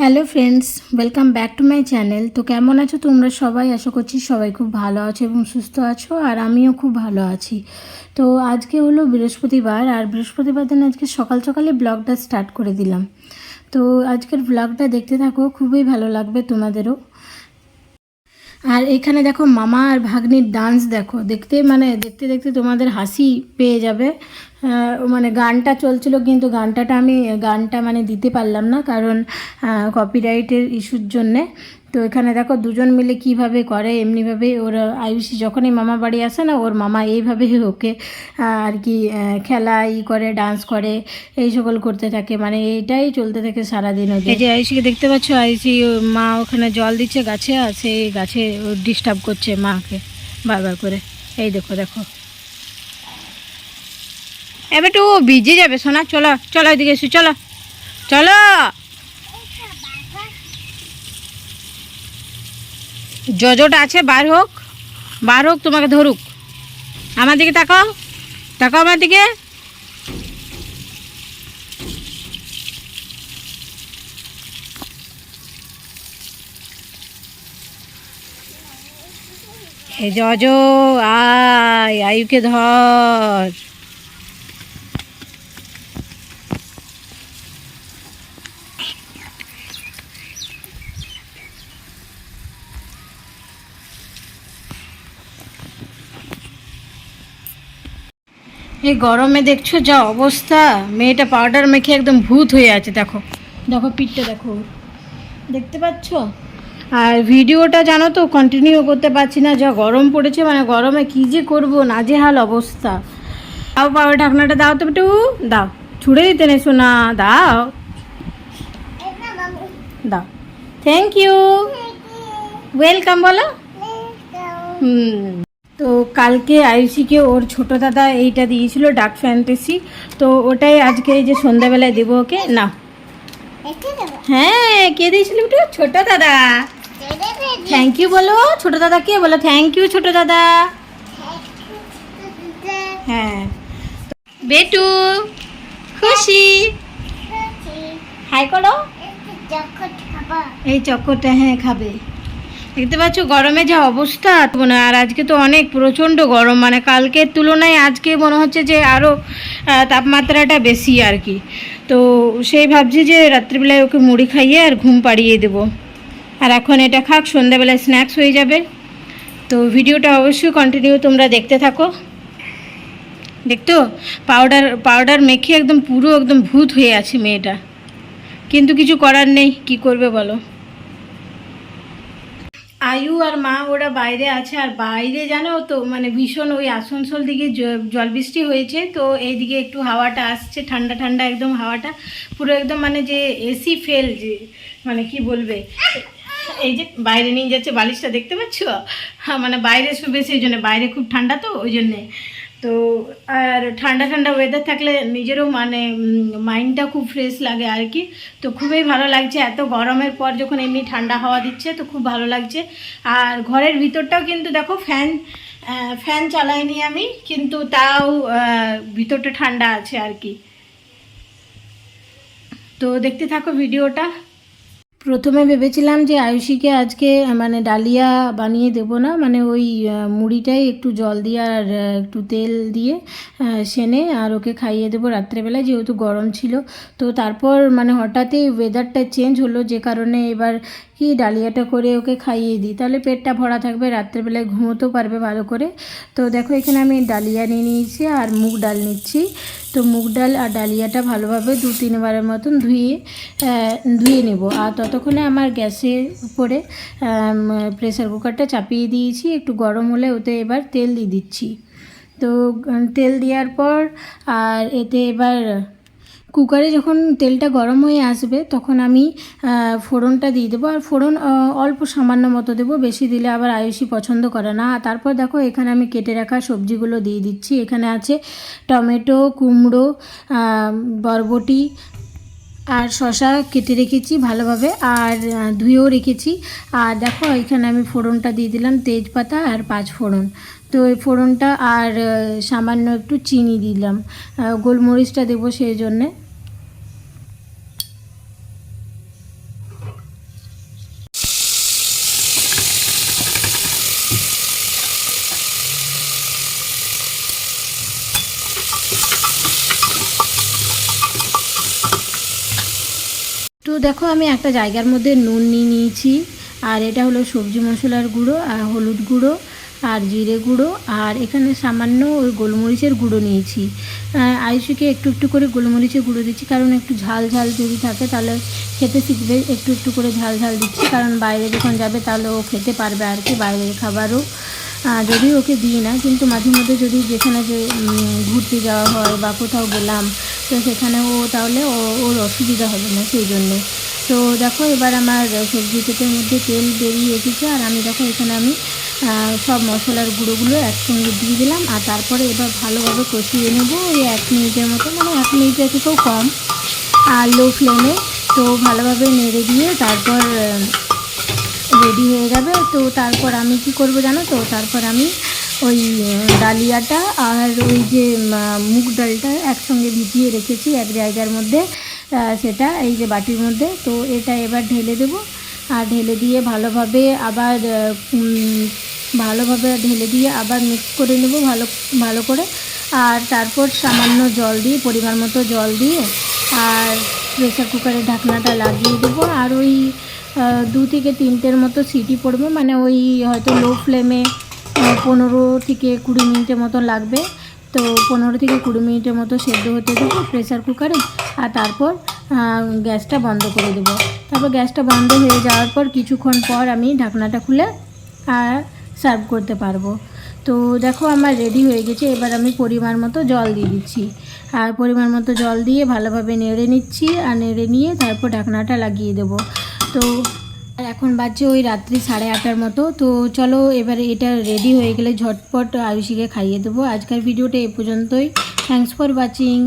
Hello friends welcome back to my channel তো কেমন আছো তোমরা সবাই? আশা করছি সবাই খুব ভালো আছো এবং সুস্থ আছো, আর আমিও খুব ভালো আছি। তো আজকে হলো বৃহস্পতিবার, আর বৃহস্পতিবার দিন আজকে সকাল সকালে ব্লগটা স্টার্ট করে দিলাম। তো আজকের ব্লগটা দেখতে থাকো, খুবই ভালো লাগবে তোমাদেরও। আর এখানে দেখো মামা আর ভাগ্নির ডান্স দেখো। দেখতে মানে দেখতে দেখতে তোমাদের হাসি পেয়ে যাবে। মানে গানটা চলছিল, কিন্তু গানটাটা আমি, গানটা মানে দিতে পারলাম না কারণ কপিরাইটের ইস্যুর জন্যে। তো এখানে দেখো দুজন মিলে কীভাবে করে, এমনিভাবে ওর আয়ুষি যখনই মামা বাড়ি আসে না, ওর মামা এইভাবে ওকে আর কি খেলা, ই করে ডান্স করে, এই সকল করতে থাকে। মানে এইটাই চলতে থাকে সারাদিন ওদের। যে আয়ুষিকে দেখতে পাচ্ছ, আয়ুষি মা ওখানে জল দিচ্ছে গাছে, আর সেই গাছে ডিস্টার্ব করছে মাকে বারবার করে। এই দেখো দেখো। এবার একটু ভিজে যাবে, সোনা, চলো চলো এদিকে এসো, চলো চলো। জজটা আছে, বার হোক বার হোক তোমাকে ধরুক। আমার দিকে তাকাও তাকাও আমার দিকে। এই জজ আয়, আয়ুকে ধর। এই গরমে দেখছ যা অবস্থা? মেয়েটা পাউডার মেখে একদম ভূত হয়ে আছে দেখো। দেখো পিঠটা দেখো। দেখতে পাচ্ছ? আর ভিডিওটা জানো তো কন্টিনিউ করতে পারছি না যা গরম পড়েছে মানে গরমে কী যে করব নাজেহাল অবস্থা। দাও পাওয়ার ঢাকনাটা দাও তো একটু দাও ছুড়ে দিতে নেই শোনা দাও। দাও। থ্যাংক ইউ ওয়েলকাম বলো। হুম। তো কালকে আয়ুষিকে ওর ছোট দাদা এইটা দিয়েছিল ডাক ফ্যান্টাসি। তো ওটাই আজকে এই যে সন্ধ্যাবেলায় দেবো ওকে। না। হ্যাঁ কে দিয়েছিল একটু ছোট দাদা। থ্যাংক ইউ বলো। ছোট দাদা কে? বলো থ্যাংক ইউ ছোট দাদা। হ্যাঁ। বেটু, খুশি? হাই করো। এই চক্করটা হ্যাঁ খাবে। দেখতে পাচ্ছ, গরমে যা অবস্থা মনে আর আজকে তো অনেক, প্রচণ্ড গরম মানে কালকের তুলনায় আজকে মনে হচ্ছে যে আরও তাপমাত্রাটা বেশি আর কি। তো সেই ভাবছি যে রাত্রিবেলায় ওকে মুড়ি খাইয়ে আর ঘুম পাড়িয়ে দেবো। আর এখন এটা খাক সন্ধ্যাবেলায় স্ন্যাক্স হয়ে যাবে। তো ভিডিওটা অবশ্যই কন্টিনিউ তোমরা দেখতে থাকো। দেখতো? পাউডার পাউডার মেখে একদম পুরো একদম ভূত হয়ে আছে মেয়েটা। কিন্তু কিছু করার নেই, কি করবে বলো? আয়ু আর মা ওরা বাইরে আছে, আর বাইরে জানো তো মানে ভীষণ ওই আসানসোল দিকে জল বৃষ্টি হয়েছে, তো এইদিকে একটু হাওয়াটা আসছে, ঠান্ডা ঠান্ডা একদম হাওয়াটা, পুরো একদম মানে যে এসি ফেল যে মানে কি বলবে, এই যে বাইরে নিয়ে যাচ্ছে বালিশটা, দেখতে পাচ্ছ? হ্যাঁ মানে বাইরে শুবে সেই জন্য, বাইরে খুব ঠান্ডা তো, ওই জন্যে। তো, আর ঠান্ডা ঠান্ডা ওয়েদার থাকলে নিজেরও মানে মাইন্ডটা খুব ফ্রেশ লাগে আর কি। তো খুবই ভালো লাগছে, এত গরমের পর যখন এমনি ঠান্ডা হাওয়া দিচ্ছে, তো খুব ভালো লাগছে। আর ঘরের ভিতরটাও কিন্তু দেখো ফ্যান ফ্যান চালাইনি আমি, কিন্তু তাও ভিতরটা ঠান্ডা আছে আর কি। তো দেখতে থাকো ভিডিওটা প্রথমে ভেবেছিলাম যে আয়ুষীকে আজকে মানে ডালিয়া বানিয়ে দেবো না মানে ওই মুড়িটাই একটু জল দিয়ে আর একটু তেল দিয়ে সেনে আর ওকে খাইয়ে দেবো রাত্রেবেলায়, যেহেতু গরম ছিল। তো তারপর মানে হঠাৎই ওয়েদারটা চেঞ্জ হলো, যে কারণে এবার কি ডালিয়াটা করে ওকে খাইয়ে দিই? তাহলে পেটটা ভরা থাকবে, রাত্রেবেলায় ঘুমোতেও পারবে ভালো করে। তো দেখো, এখানে আমি ডালিয়া নিয়ে নিয়েছি আর মুগ ডাল নিচ্ছি। তো মুগ ডাল আর ডালিয়াটা ভালোভাবে দু তিনবারের মতন ধুয়ে ধুয়ে নেব। আর ততক্ষণে আমার গ্যাসের উপরে প্রেসার কুকারটা চাপিয়ে দিয়েছি। একটু গরম হলে ওতে এবার তেল দিয়ে দিচ্ছি। তো তেল দেওয়ার পর আর এতে এবার কুকারে যখন তেলটা গরম হয়ে আসবে, তখন আমি ফোড়নটা দিয়ে দেবো। আর ফোড়ন অল্প সামান্য মতো দেবো, বেশি দিলে আবার আয়ুষি পছন্দ করে না। তারপর দেখো, এখানে আমি কেটে রাখা সবজিগুলো দিয়ে দিচ্ছি। এখানে আছে টমেটো, কুমড়ো বরবটি আর শশা কেটে রেখেছি ভালোভাবে। আর ধুয়েও রেখেছি। আর দেখো, এখানে আমি ফোড়নটা দিয়ে দিলাম, তেজপাতা আর পাঁচ ফোড়ন। তো এই ফোড়নটা আর সামান্য একটু চিনি দিলাম। গোলমরিচটা দেবো সেই জন্যে। দেখো আমি একটা জায়গার মধ্যে নুন নিয়ে নিয়েছি। আর এটা হলো সবজি মশলার গুঁড়ো, আর হলুদ গুঁড়ো, আর জিরে গুঁড়ো, আর এখানে সামান্য ওই গোলমরিচের গুঁড়ো নিয়েছি। আয়ুষকে একটু একটু করে গোলমরিচের গুঁড়ো দিচ্ছি, কারণ একটু ঝাল ঝাল যদি থাকে তাহলে খেতে শিখবে, একটু একটু করে ঝাল ঝাল দিচ্ছি, কারণ বাইরে যখন যাবে তাহলে ও খেতে পারবে আর কি বাইরের খাবারও। যদি ওকে দিই না, কিন্তু মাঝে মধ্যে যদি যেখানে যে ঘুরতে যাওয়া হয় বা কোথাও গেলাম তো সেখানে ও তাহলে ও- ওর অসুবিধা হবে না সেই জন্য। তো দেখো এবার আমার সবজি তেতের মধ্যে তেল বেরিয়ে এসেছে আর আমি দেখো এখানে আমি সব মশলার গুঁড়োগুলো একসঙ্গে দিয়ে দিলাম আর তারপরে এবার ভালোভাবে কষিয়ে নেব ওই এক মিনিটের মতো মানে এক মিনিটের থেকেও কম। আর লো ফ্লেমে তো ভালোভাবে নেড়ে দিয়ে তারপর রেডি হয়ে যাবে। তো তারপর আমি কি করব জানো তো? তারপর আমি ওই ডালিয়াটা আর ওই যে মুগ ডালটা একসঙ্গে ভিজিয়ে রেখেছি এক জায়গার মধ্যে সেটা এই যে বাটির মধ্যে। তো এটা এবার ঢেলে দেব। আর ঢেলে দিয়ে ভালোভাবে আবার ভালোভাবে ঢেলে দিয়ে আবার মিক্স করে নেব ভালো ভালো করে। আর তারপর সামান্য জল দিয়ে, পরিমাণ মতো জল দিয়ে আর প্রেসার কুকারের ঢাকনাটা লাগিয়ে দেবো। আর ওই দু থেকে তিনটের মতো সিটি পড়বে। মানে ওই হয়তো লো ফ্লেমে পনেরো থেকে কুড়ি মিনিটের মতো লাগবে। তো পনেরো থেকে কুড়ি মিনিটের মতো সেদ্ধ হতে দেবো প্রেসার কুকারে আর তারপর গ্যাসটা বন্ধ করে দেবো। তারপর গ্যাসটা বন্ধ হয়ে যাওয়ার পর কিছুক্ষণ পর আমি ঢাকনাটা খুলে আর সার্ভ করতে পারব। তো দেখো আমার রেডি হয়ে গেছে, এবার আমি পরিমাণ মতো জল দিয়ে দিচ্ছি। আর পরিমাণ মতো জল দিয়ে ভালোভাবে নেড়ে নিচ্ছি আর নেড়ে নিয়ে তারপর ঢাকনাটা লাগিয়ে দেবো। তো আর এখন বাজছে ওই রাত্রি সাড়ে আটটার মতো। তো চলো এবার এটা রেডি হয়ে গেলে ঝটপট আয়ুষীকে খাইয়ে দেবো। আজকের ভিডিওটা এ পর্যন্তই। Thanks for watching